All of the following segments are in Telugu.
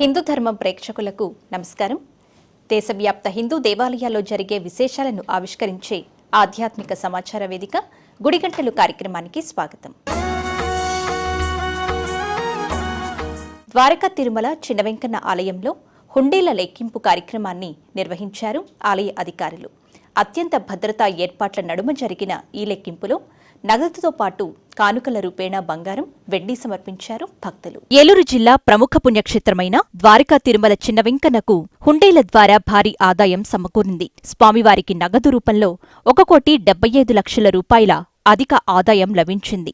హిందూ ధర్మం ప్రేక్షకులకు నమస్కారం. దేశవ్యాప్త హిందూ దేవాలయాల్లో జరిగే విశేషాలను ఆవిష్కరించే ఆధ్యాత్మిక సమాచార వేదిక గుడిగంటలు కార్యక్రమానికి స్వాగతం. ద్వారకా తిరుమల చిన్న వెంకన్న ఆలయంలో హుండీల లెక్కింపు కార్యక్రమాన్ని నిర్వహించారు ఆలయ అధికారులు. అత్యంత భద్రతా ఏర్పాట్ల నడుమ జరిగిన ఈ లెక్కింపులో నగదుతో పాటు కానుకల రూపేణా బంగారం వెండి సమర్పించారు భక్తులు. ఏలూరు జిల్లా ప్రముఖ పుణ్యక్షేత్రమైన ద్వారకా తిరుమల చిన్న వెంకన్నకు హుండీల ద్వారా భారీ ఆదాయం సమకూరింది. స్వామివారికి నగదు రూపంలో ఒక కోటి డెబ్బై ఐదు లక్షల రూపాయల అధిక ఆదాయం లభించింది.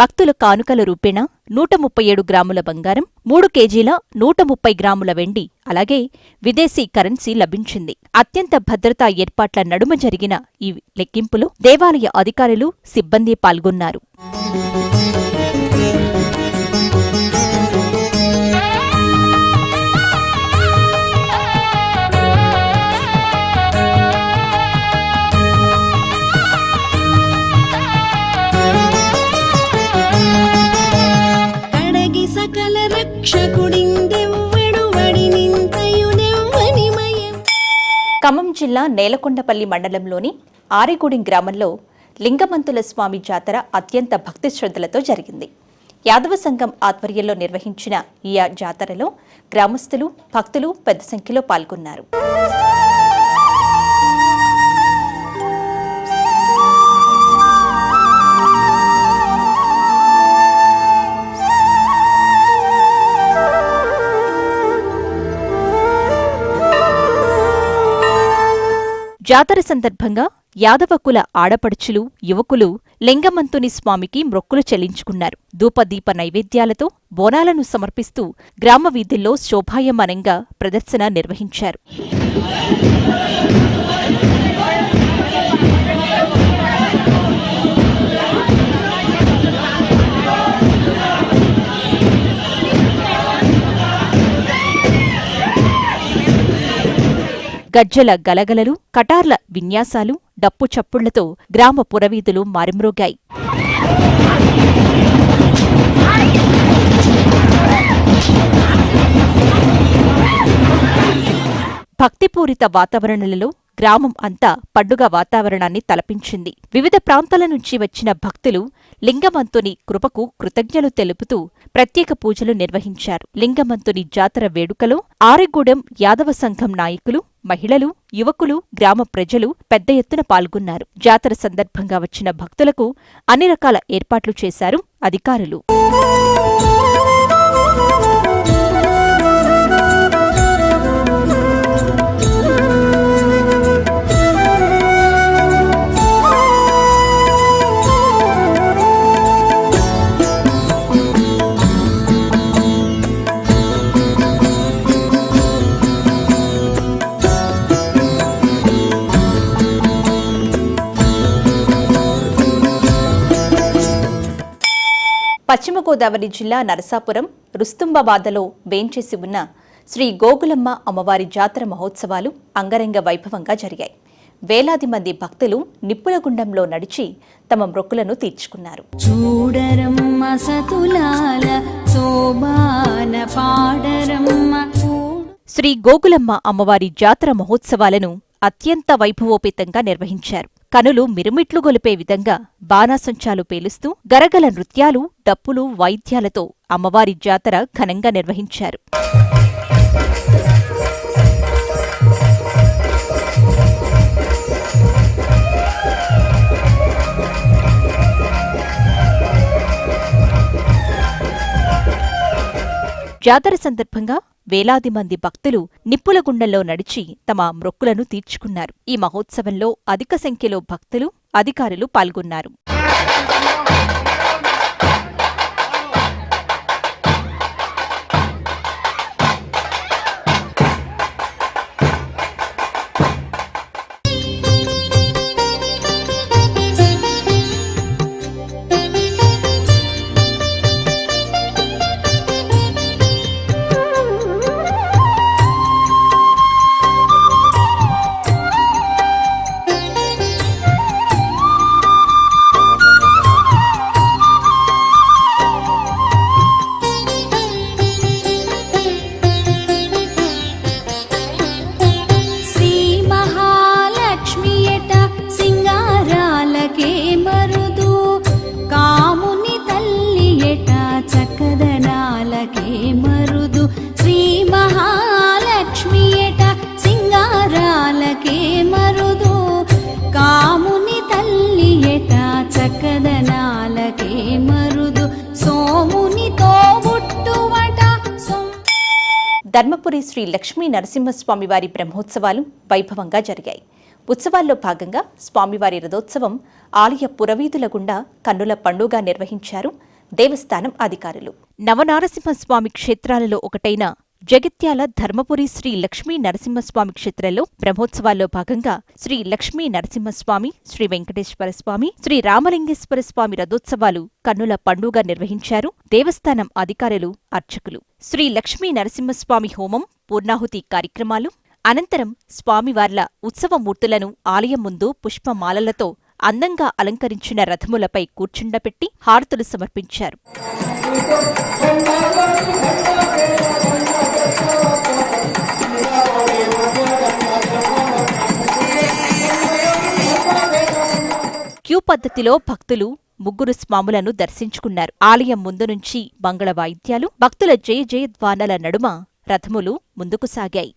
భక్తుల కానుకల రూపేణ నూట ముప్పై ఏడు గ్రాముల బంగారం మూడు కేజీల నూట ముప్పై గ్రాముల వెండి అలాగే విదేశీ కరెన్సీ లభించింది. అత్యంత భద్రతా ఏర్పాట్ల నడుమ జరిగిన ఈ లెక్కింపులో దేవాలయ అధికారులు సిబ్బంది పాల్గొన్నారు. ఖమ్మం జిల్లా నేలకొండపల్లి మండలంలోని ఆరిగూడెం గ్రామంలో లింగమంతుల స్వామి జాతర అత్యంత భక్తి శ్రద్ధలతో జరిగింది. యాదవ సంఘం ఆధ్వర్యంలో నిర్వహించిన ఈ జాతరలో గ్రామస్తులు భక్తులు పెద్ద సంఖ్యలో పాల్గొన్నారు. జాతర సందర్భంగా యాదవ కుల ఆడపడుచులు యువకులు లింగమంతుని స్వామికి మ్రొక్కులు చెల్లించుకున్నారు. ధూపదీప నైవేద్యాలతో బోనాలను సమర్పిస్తూ గ్రామ వీధుల్లో శోభాయమానంగా ప్రదర్శన నిర్వహించారు. గజ్జల గలగలలు కటార్ల విన్యాసాలు డప్పు చప్పుళ్ళతో గ్రామ పురవీధులు మారుమ్రోగాయి. భక్తిపూరిత వాతావరణంలో గ్రామం అంతా పండుగ వాతావరణాన్ని తలపించింది. వివిధ ప్రాంతాల నుంచి వచ్చిన భక్తులు లింగమంతుని కృపకు కృతజ్ఞలు తెలుపుతూ ప్రత్యేక పూజలు నిర్వహించారు. లింగమంతుని జాతర వేడుకలో ఆరెగూడెం యాదవ సంఘం నాయకులు మహిళలు యువకులు గ్రామ ప్రజలు పెద్ద ఎత్తున పాల్గొన్నారు. జాతర సందర్భంగా వచ్చిన భక్తులకు అన్ని రకాల ఏర్పాట్లు చేశారు అధికారులు. పశ్చిమ గోదావరి జిల్లా నరసాపురం రుస్తుంబాబాదలో వేంచేసి ఉన్న శ్రీ గోగులమ్మ అమ్మవారి జాతర మహోత్సవాలు అంగరంగ వైభవంగా జరిగాయి. వేలాది మంది భక్తులు నిప్పుల గుండంలో నడిచి తమ మొక్కులను తీర్చుకున్నారు. శ్రీ గోగులమ్మ అమ్మవారి జాతర మహోత్సవాలను అత్యంత వైభవోపేతంగా నిర్వహించారు. కనులు మిరుమిట్లు గొలిపే విధంగా బాణాసంచాలు పేలుస్తూ గరగల నృత్యాలు డప్పులు వాయిద్యాలతో అమ్మవారి జాతర ఘనంగా నిర్వహించారు. జాతర సందర్భంగా వేలాది మంది భక్తులు నిప్పుల గుండంలో నడిచి తమ మ్రొక్కులను తీర్చుకున్నారు. ఈ మహోత్సవంలో అధిక సంఖ్యలో భక్తులు అధికారులు పాల్గొన్నారు. శ్రీ లక్ష్మీ నరసింహస్వామివారి బ్రహ్మోత్సవాలు వైభవంగా జరిగాయి. ఉత్సవాల్లో భాగంగా స్వామివారి రథోత్సవం ఆలయ పురవీధుల గుండా కన్నుల పండుగ నిర్వహించారు దేవస్థానం అధికారులు. నవనారసింహస్వామి క్షేత్రాలలో ఒకటైన జగిత్యాల ధర్మపురి శ్రీ లక్ష్మీ నరసింహస్వామి క్షేత్రంలో బ్రహ్మోత్సవాల్లో భాగంగా శ్రీ లక్ష్మీ నరసింహస్వామి శ్రీ వెంకటేశ్వర స్వామి శ్రీ రామలింగేశ్వర స్వామి రథోత్సవాలు కన్నుల పండుగ నిర్వహించారు దేవస్థానం అధికారులు అర్చకులు. శ్రీ లక్ష్మీ నరసింహస్వామి హోమం పూర్ణాహుతి కార్యక్రమాలు. అనంతరం స్వామివార్ల ఉత్సవమూర్తులను ఆలయం ముందు పుష్పమాలలతో అందంగా అలంకరించిన రథములపై కూర్చుండపెట్టి హారతులు సమర్పించారు. క్యూ పద్ధతిలో భక్తులు ముగ్గురు స్వాములను దర్శించుకున్నారు. ఆలయం ముందు నుంచి మంగళ వాయిద్యాలు భక్తుల జయ జయధ్వానాల నడుమ రథములు ముందుకు సాగాయి.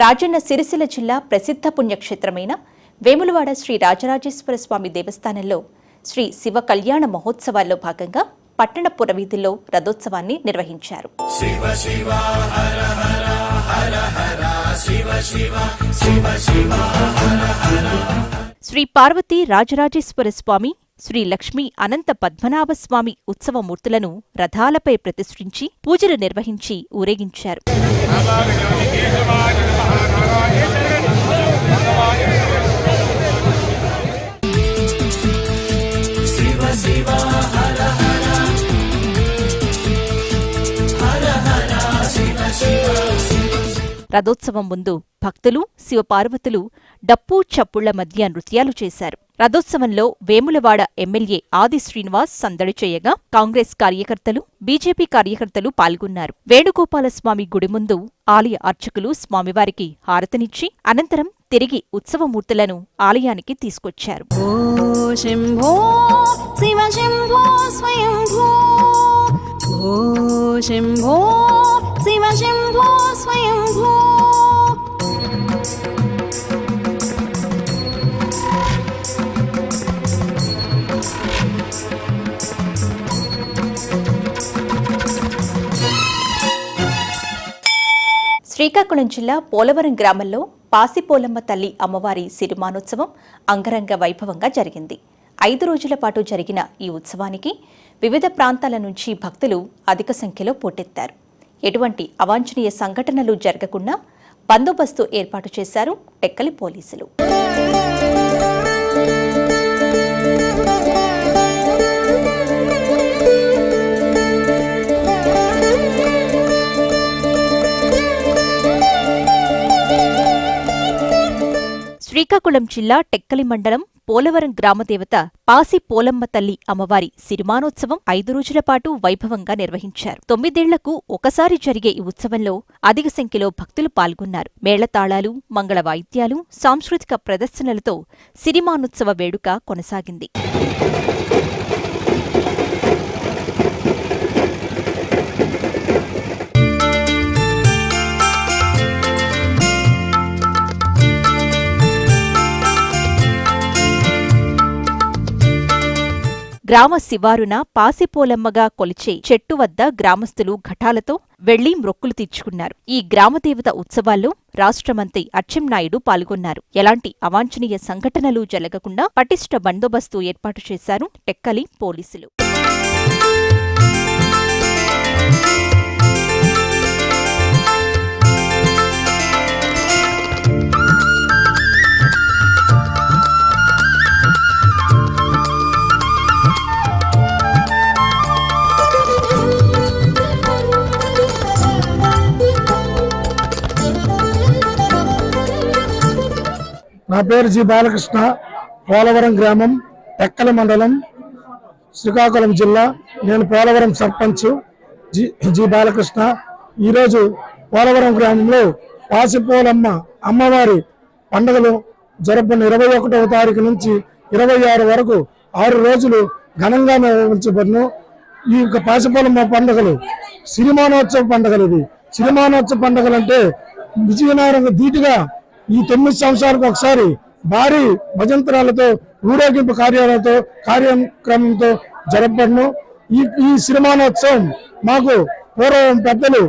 రాజన్న సిరిసిల్ల జిల్లా ప్రసిద్ధ పుణ్యక్షేత్రమైన వేములవాడ శ్రీ రాజరాజేశ్వర స్వామి దేవస్థానంలో శ్రీ శివ కళ్యాణ మహోత్సవాల్లో భాగంగా పట్టణ పురవీధుల్లో రథోత్సవాన్ని నిర్వహించారు. శ్రీ పార్వతీ రాజరాజేశ్వర స్వామి శ్రీ లక్ష్మీ అనంత పద్మనాభ స్వామి ఉత్సవమూర్తులను రథాలపై ప్రతిష్ఠించి పూజలు నిర్వహించి ఊరేగించారు. రథోత్సవం ముందు భక్తులు శివపార్వతులు డప్పు చప్పుళ్ళ మధ్య నృత్యాలు చేశారు. రథోత్సవంలో వేములవాడ ఎమ్మెల్యే ఆది శ్రీనివాస్ సందడి చేయగా కాంగ్రెస్ కార్యకర్తలు బీజేపీ కార్యకర్తలు పాల్గొన్నారు. వేణుగోపాలస్వామి గుడి ముందు ఆలయ అర్చకులు స్వామివారికి హారతనిచ్చి అనంతరం తిరిగి ఉత్సవమూర్తులను ఆలయానికి తీసుకొచ్చారు. శంభో శివ శంభో స్వయంభో. శంభో శివ శంభో స్వయంభో. శ్రీకాకుళం జిల్లా పోలవరం గ్రామంలో పాసిపోలమ్మ తల్లి అమ్మవారి సిరిమానోత్సవం అంగరంగ వైభవంగా జరిగింది. ఐదు రోజుల పాటు జరిగిన ఈ ఉత్సవానికి వివిధ ప్రాంతాల నుంచి భక్తులు అధిక సంఖ్యలో పోటెత్తారు. ఎటువంటి అవాంఛనీయ సంఘటనలు జరగకుండా బందోబస్తు ఏర్పాటు చేశారు టెక్కలి పోలీసులు. శ్రీకాకుళం జిల్లా టెక్కలి మండలం పోలవరం గ్రామదేవత పాసి పోలమ్మ తల్లి అమ్మవారి సిరిమానోత్సవం ఐదు రోజుల పాటు వైభవంగా నిర్వహించారు. తొమ్మిదేళ్ళకు ఒకసారి జరిగే ఈ ఉత్సవంలో అధిక సంఖ్యలో భక్తులు పాల్గొన్నారు. మేళతాళాలు మంగళ వాయిద్యాలు సాంస్కృతిక ప్రదర్శనలతో సిరిమానోత్సవ వేడుక కొనసాగింది. గ్రామ శివారున పాసిపోలమ్మగా కొలిచే చెట్టు వద్ద గ్రామస్తులు ఘటాలతో వెళ్ళి మ్రొక్కులు తీర్చుకున్నారు. ఈ గ్రామదేవత ఉత్సవాల్లో రాష్ట్ర మంత్రి అచ్చెన్నాయుడు పాల్గొన్నారు. ఎలాంటి అవాంఛనీయ సంఘటనలు జరగకుండా పటిష్ట బందోబస్తు ఏర్పాటు చేశారు టెక్కలి పోలీసులు. నా పేరు జి బాలకృష్ణ పోలవరం గ్రామం టెక్కల మండలం శ్రీకాకుళం జిల్లా. నేను పోలవరం సర్పంచ్ జి జి బాలకృష్ణ. ఈరోజు పోలవరం గ్రామంలో పాసిపోలమ్మ అమ్మవారి పండుగలు జరుపుకున్న ఇరవై ఒకటవ తారీఖు నుంచి ఇరవై ఆరు వరకు ఆరు రోజులు ఘనంగా నిర్వహించబడును. ఈ యొక్క పాసిపోలమ్మ పండుగలు సిరిమానోత్సవ పండుగలు ఇవి. సిరిమానోత్సవ పండుగలు అంటే విజయనగరం ధీటుగా ఈ తొమ్మిది సంవత్సరాలకు ఒకసారి భారీ భజంతరాలతో ఊరేగింపు కార్యాలతో కార్యక్రమంతో జరపబడును. ఈ ఈ సిరిమానోత్సవం మాకు పూర్వం పెద్దలు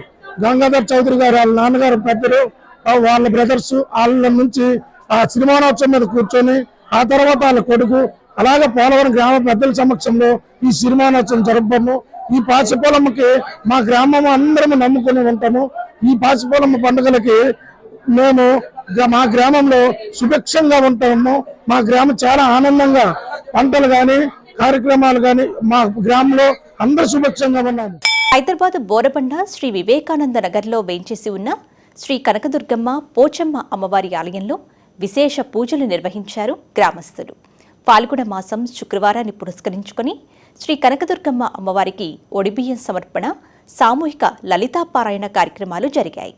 గంగాధర్ చౌదరి గారు వాళ్ళ నాన్నగారు పెద్దలు వాళ్ళ బ్రదర్స్ వాళ్ళ నుంచి ఆ సిరిమానోత్సవం మీద కూర్చొని ఆ తర్వాత వాళ్ళ కొడుకు అలాగే పోలవరం గ్రామ పెద్దల సమక్షంలో ఈ సిరిమానోత్సవం జరపబడును. ఈ పాచిపోలమ్మకి మా గ్రామం అందరం నమ్ముకుని ఉంటాము. ఈ పాచిపోలమ్మ పండుగలకి మేము మా గ్రామంలో సుభిక్షంగా ఉంటాము మా గ్రామం చాలా ఆనందంగా పంటలు గాని కార్యక్రమాలు గాని మా గ్రామంలో అందరూ సుభిక్షంగా ఉన్నాము. హైదరాబాద్ బోరబండ శ్రీ వివేకానంద నగర్లో వేంచేసి ఉన్న శ్రీ కనకదుర్గమ్మ పోచమ్మ అమ్మవారి ఆలయంలో విశేష పూజలు నిర్వహించారు గ్రామస్తులు. పాల్గొన మాసం శుక్రవారాన్ని పురస్కరించుకొని శ్రీ కనకదుర్గమ్మ అమ్మవారికి ఒడిబియ్యం సమర్పణ సామూహిక లలితాపారాయణ కార్యక్రమాలు జరిగాయి.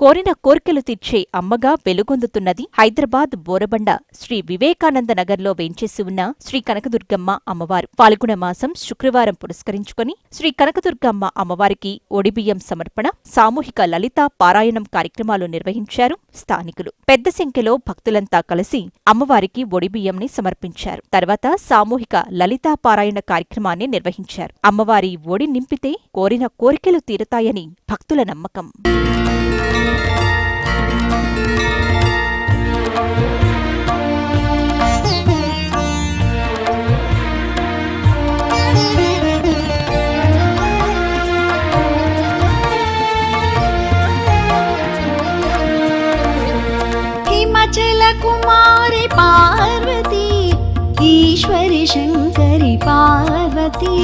కోరిన కోర్కెలు తీర్చే అమ్మగా వెలుగొందుతున్నది హైదరాబాద్ బోరబండ శ్రీ వివేకానంద నగర్లో వేంచేసి ఉన్న శ్రీ కనకదుర్గమ్మ అమ్మవారు. పాల్గొన మాసం శుక్రవారం పురస్కరించుకుని శ్రీ కనకదుర్గమ్మ అమ్మవారికి ఒడిబియ్యం సమర్పణ సామూహిక లలితా పారాయణం కార్యక్రమాలు నిర్వహించారు స్థానికులు. పెద్ద సంఖ్యలో భక్తులంతా కలిసి అమ్మవారికి ఒడిబియ్యంని సమర్పించారు. తర్వాత సామూహిక లలితా పారాయణ కార్యక్రమాన్ని నిర్వహించారు. అమ్మవారి ఒడి నింపితే కోరిన కోరికలు తీరతాయని భక్తుల నమ్మకం. కుమారి పార్వతి ఈశ్వరి శంకరి పార్వతి.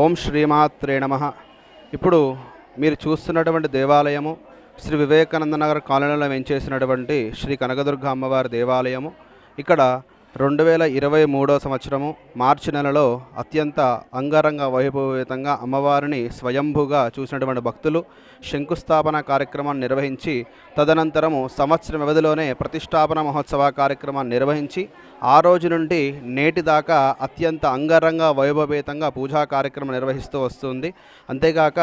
ఓం శ్రీమాత్రే నమ. ఇప్పుడు మీరు చూస్తున్నటువంటి దేవాలయము శ్రీ వివేకానంద నగర్ కాలనీలో వెంచేసినటువంటి శ్రీ కనకదుర్గ అమ్మవారి దేవాలయము. ఇక్కడ రెండు వేల ఇరవై మూడో సంవత్సరము మార్చి నెలలో అత్యంత అంగరంగ వైభవేతంగా అమ్మవారిని స్వయంభూగా చూసినటువంటి భక్తులు శంకుస్థాపన కార్యక్రమాన్ని నిర్వహించి తదనంతరము సంవత్సర వ్యవధిలోనే ప్రతిష్టాపన మహోత్సవ కార్యక్రమాన్ని నిర్వహించి ఆ రోజు నుండి నేటి దాకా అత్యంత అంగరంగ వైభవేతంగా పూజా కార్యక్రమం నిర్వహిస్తూ వస్తుంది. అంతేగాక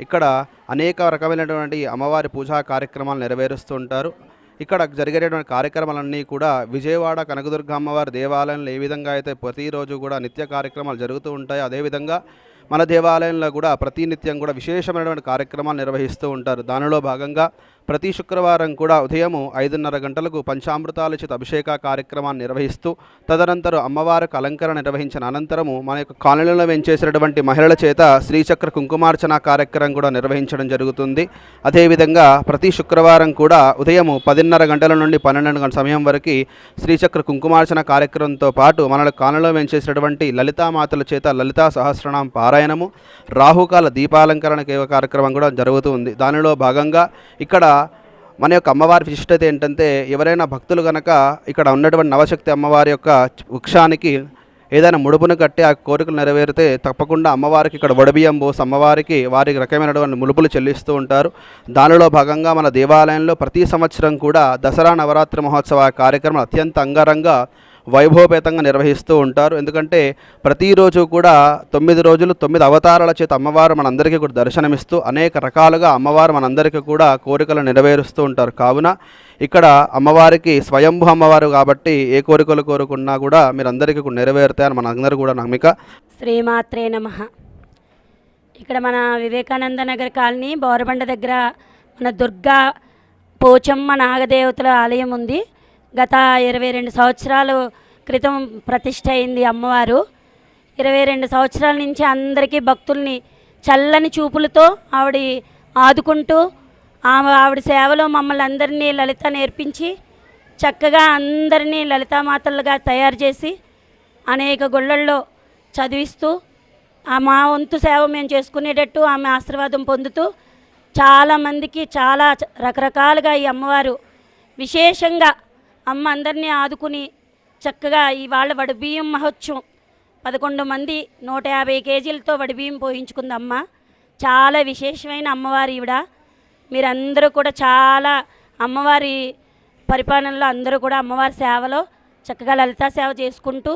ఇక్కడ అనేక రకమైనటువంటి అమ్మవారి పూజా కార్యక్రమాలు నెరవేరుస్తూ ఉంటారు. ఇక్కడ జరిగేటువంటి కార్యక్రమాలన్నీ కూడా విజయవాడ కనకదుర్గ అమ్మవారి దేవాలయంలో ఏ విధంగా అయితే ప్రతిరోజు కూడా నిత్య కార్యక్రమాలు జరుగుతూ ఉంటాయో అదేవిధంగా మన దేవాలయంలో కూడా ప్రతినిత్యం కూడా విశేషమైనటువంటి కార్యక్రమాలు నిర్వహిస్తూ ఉంటారు. దానిలో భాగంగా ప్రతి శుక్రవారం కూడా ఉదయము ఐదున్నర గంటలకు పంచామృతాల చేత అభిషేక కార్యక్రమాన్ని నిర్వహిస్తూ తదనంతరం అమ్మవారికి అలంకరణ నిర్వహించిన అనంతరము మన యొక్క కాలనీలో వెంచేసినటువంటి మహిళల చేత శ్రీచక్ర కుంకుమార్చన కార్యక్రమం కూడా నిర్వహించడం జరుగుతుంది. అదేవిధంగా ప్రతి శుక్రవారం కూడా ఉదయము పదిన్నర గంటల నుండి పన్నెండు గంటల సమయం వరకు శ్రీచక్ర కుంకుమార్చన కార్యక్రమంతో పాటు మన కాలనీలో వెంచేసినటువంటి లలితామాతల చేత లలితా సహస్రనామ పారాయణము రాహుకాల దీపాలంకరణ కేవ కార్యక్రమం కూడా జరుగుతుంది. దానిలో భాగంగా ఇక్కడ మన యొక్క అమ్మవారి విశిష్టత ఏంటంటే ఎవరైనా భక్తులు కనుక ఇక్కడ ఉన్నటువంటి నవశక్తి అమ్మవారి యొక్క వృక్షానికి ఏదైనా ముడుపును కట్టి ఆ కోరికలు నెరవేరితే తప్పకుండా అమ్మవారికి ఇక్కడ వడబియ్యం పోసి అమ్మవారికి వారికి రకమైనటువంటి ములుపులు చెల్లిస్తూ ఉంటారు. దానిలో భాగంగా మన దేవాలయంలో ప్రతి సంవత్సరం కూడా దసరా నవరాత్రి మహోత్సవ కార్యక్రమం అత్యంత అంగరంగ వైభవపేతంగా నిర్వహిస్తూ ఉంటారు. ఎందుకంటే ప్రతిరోజు కూడా తొమ్మిది రోజులు తొమ్మిది అవతారాల చేత అమ్మవారు మనందరికీ కూడా దర్శనమిస్తూ అనేక రకాలుగా అమ్మవారు మనందరికీ కూడా కోరికలు నెరవేరుస్తూ ఉంటారు. కావున ఇక్కడ అమ్మవారికి స్వయంభూ అమ్మవారు కాబట్టి ఏ కోరికలు కోరుకున్నా కూడా మీరందరికీ కూడా నెరవేరుతాయని మనందరూ కూడా నమ్మిక. శ్రీమాత్రే నమ. ఇక్కడ మన వివేకానంద నగర్ కాలనీ బోరబండ దగ్గర మన దుర్గా పోచమ్మ నాగదేవతల ఆలయం ఉంది. గత ఇరవై రెండు సంవత్సరాలు క్రితం ప్రతిష్ట అయింది అమ్మవారు. ఇరవై రెండు సంవత్సరాల నుంచి అందరికీ భక్తుల్ని చల్లని చూపులతో ఆవిడ ఆదుకుంటూ ఆమె ఆవిడ సేవలో మమ్మల్ని అందరినీ లలిత నేర్పించి చక్కగా అందరినీ లలితామాతలుగా తయారు చేసి అనేక గుళ్ళల్లో చదివిస్తూ ఆ మా వంతు సేవ మేము చేసుకునేటట్టు ఆమె ఆశీర్వాదం పొందుతూ చాలామందికి చాలా రకరకాలుగా ఈ అమ్మవారు విశేషంగా అమ్మ అందరినీ ఆదుకుని చక్కగా ఇవాళ వడిబియ్యం మహోత్సవం. పదకొండు మంది నూట యాభై కేజీలతో వడిబియ్యం పోయించుకుంది అమ్మ చాలా విశేషమైన అమ్మవారి ఈవిడ. మీరందరూ కూడా చాలా అమ్మవారి పరిపాలనలో అందరూ కూడా అమ్మవారి సేవలో చక్కగా లలితా సేవ చేసుకుంటూ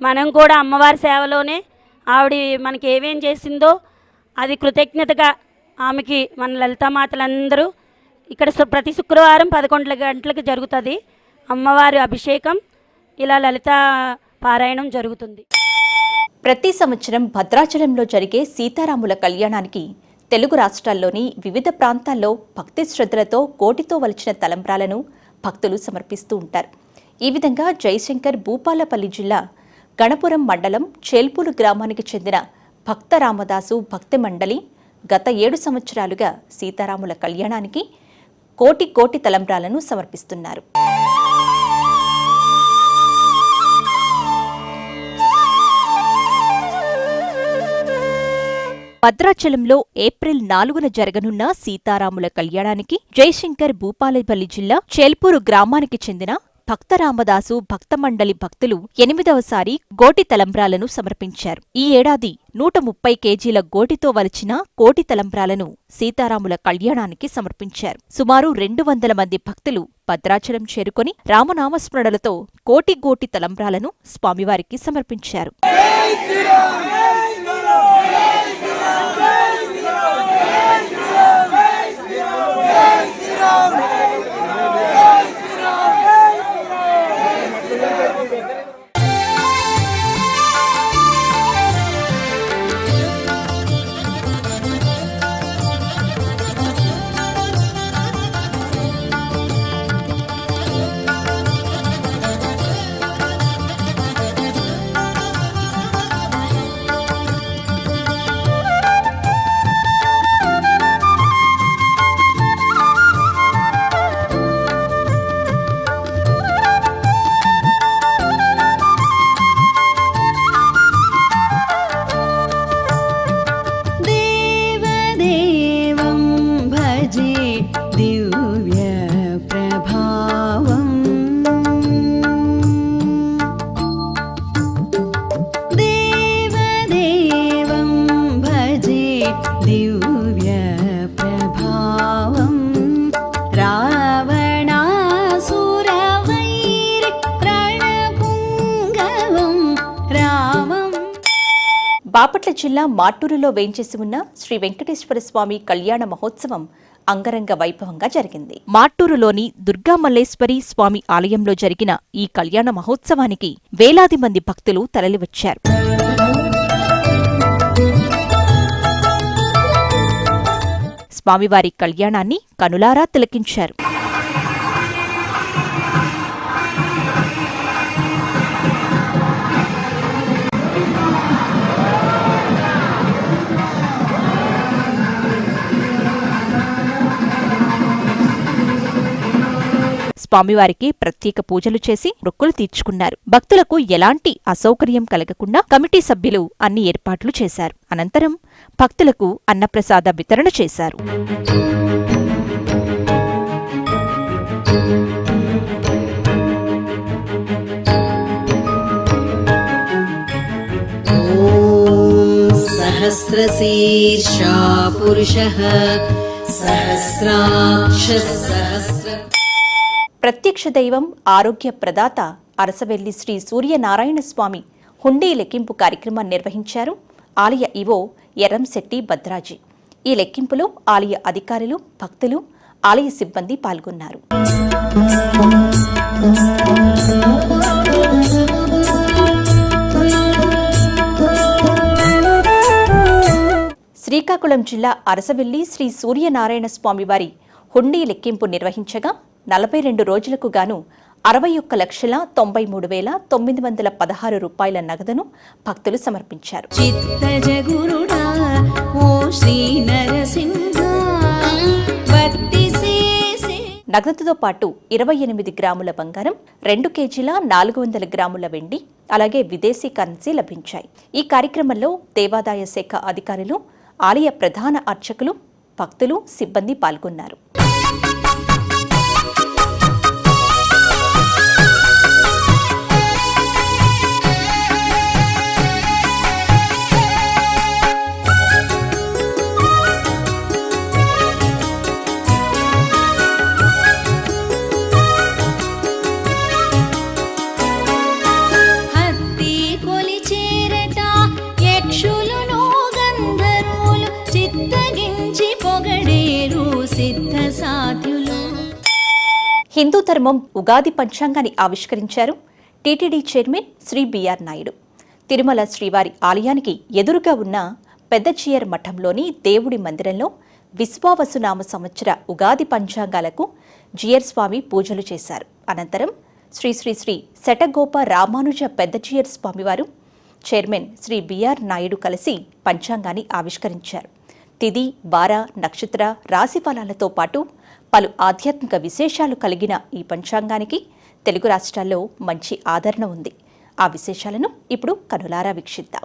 మనం కూడా అమ్మవారి సేవలోనే ఆవిడ మనకి ఏమేం చేసిందో అది కృతజ్ఞతగా ఆమెకి మన లలితామాతలందరూ. ఇక్కడ ప్రతి శుక్రవారం పదకొండు గంటలకు జరుగుతుంది. అమ్మవారి అభిషేకం ఇలా లలిత పారాయణం జరుగుతుంది. ప్రతి సంవత్సరం భద్రాచలంలో జరిగే సీతారాముల కళ్యాణానికి తెలుగు రాష్ట్రాల్లోని వివిధ ప్రాంతాల్లో భక్తి శ్రద్ధలతో కోటితో వలిచిన తలంబ్రాలను భక్తులు సమర్పిస్తూ ఉంటారు. ఈ విధంగా జయశంకర్ భూపాలపల్లి జిల్లా గణపురం మండలం చేల్పూలు గ్రామానికి చెందిన భక్త రామదాసు భక్తి మండలి గత ఏడు సంవత్సరాలుగా సీతారాముల కళ్యాణానికి కోటి కోటి తలంబ్రాలను సమర్పిస్తున్నారు. భద్రాచలంలో ఏప్రిల్ నాలుగున జరగనున్న సీతారాముల కళ్యాణానికి జయశంకర్ భూపాలపల్లి జిల్లా చేల్పూరు గ్రామానికి చెందిన భక్త రామదాసు భక్త భక్తులు ఎనిమిదవసారి గోటి తలంబ్రాలను సమర్పించారు. ఈ ఏడాది నూట ముప్పై కేజీల గోటితో వలిచిన కోటి తలంబ్రాలను సీతారాముల కళ్యాణానికి సమర్పించారు. సుమారు రెండు వందల మంది భక్తులు భద్రాచలం చేరుకొని రామనామస్మరణలతో కోటి గోటి తలంబ్రాలను స్వామివారికి సమర్పించారు. జిల్లా మాటూరులో వేంచేసి ఉన్న శ్రీ వెంకటేశ్వర స్వామి కళ్యాణ మహోత్సవం అంగరంగ వైభవంగా జరిగింది. మాట్టూరులోని దుర్గా మల్లేశ్వరి స్వామి ఆలయంలో జరిగిన ఈ కళ్యాణ మహోత్సవానికి వేలాది మంది భక్తులు తరలివచ్చారు. స్వామివారి కళ్యాణాన్ని కనులారా తిలకించారు. స్వామివారికి ప్రత్యేక పూజలు చేసి మొక్కులు తీర్చుకున్నారు భక్తులకు ఎలాంటి అసౌకర్యం కలగకుండా కమిటీ సభ్యులు అన్ని ఏర్పాట్లు చేశారు అనంతరం భక్తులకు అన్నప్రసాద వితరణ చేశారు सहस्रशीर्षा पुरुषः सहस्राक्षः सहस्र ప్రత్యక్ష దైవం ఆరోగ్య ప్రదాత అరసవెల్లి శ్రీ సూర్యనారాయణ స్వామి హుండీ లెక్కింపు కార్యక్రమాన్ని నిర్వహించారు ఆలయ ఇవో ఎర్రంశెట్టి భద్రాజీ. ఈ లెక్కింపులో ఆలయ అధికారులు భక్తులు ఆలయ సిబ్బంది పాల్గొన్నారు. శ్రీకాకుళం జిల్లా అరసవెల్లి శ్రీ సూర్యనారాయణ స్వామివారి హుండీ లెక్కింపు నిర్వహించగా నలభై రెండు రోజులకు గాను అరవై ఒక్క లక్షల తొంభై మూడు వేల తొమ్మిది వందల పదహారు రూపాయల నగదును భక్తులు సమర్పించారు. నగదుతో పాటు ఇరవై ఎనిమిది గ్రాముల బంగారం రెండు కేజీల నాలుగు వందల గ్రాముల వెండి అలాగే విదేశీ కరెన్సీ లభించాయి. ఈ కార్యక్రమంలో దేవాదాయ శాఖ అధికారులు ఆలయ ప్రధాన అర్చకులు భక్తులు సిబ్బంది పాల్గొన్నారు. హిందూ ధర్మం ఉగాది పంచాంగాన్ని ఆవిష్కరించారు TTD chairman Shri BR Naidu. Tirumala శ్రీవారి ఆలయానికి ఎదురుగా ఉన్న పెద్దచియర్ మఠంలోని దేవుడి మందిరంలో విశ్వావసునామ సంవత్సర ఉగాది పంచాంగాలకు జియర్ స్వామి పూజలు చేశారు. అనంతరం శ్రీ శ్రీ శ్రీ శటగోప రామానుజ పెద్దచియర్ స్వామివారు చైర్మన్ శ్రీ బిఆర్ నాయుడు కలిసి పంచాంగాన్ని ఆవిష్కరించారు. తిది వార నక్షత్ర రాశి ఫలాలతో పాటు పలు ఆధ్యాత్మిక విశేషాలు కలిగిన ఈ పంచాంగానికి తెలుగు రాష్ట్రాల్లో మంచి ఆదరణ ఉంది. ఆ విశేషాలను ఇప్పుడు కనులారా వీక్షిద్దాం.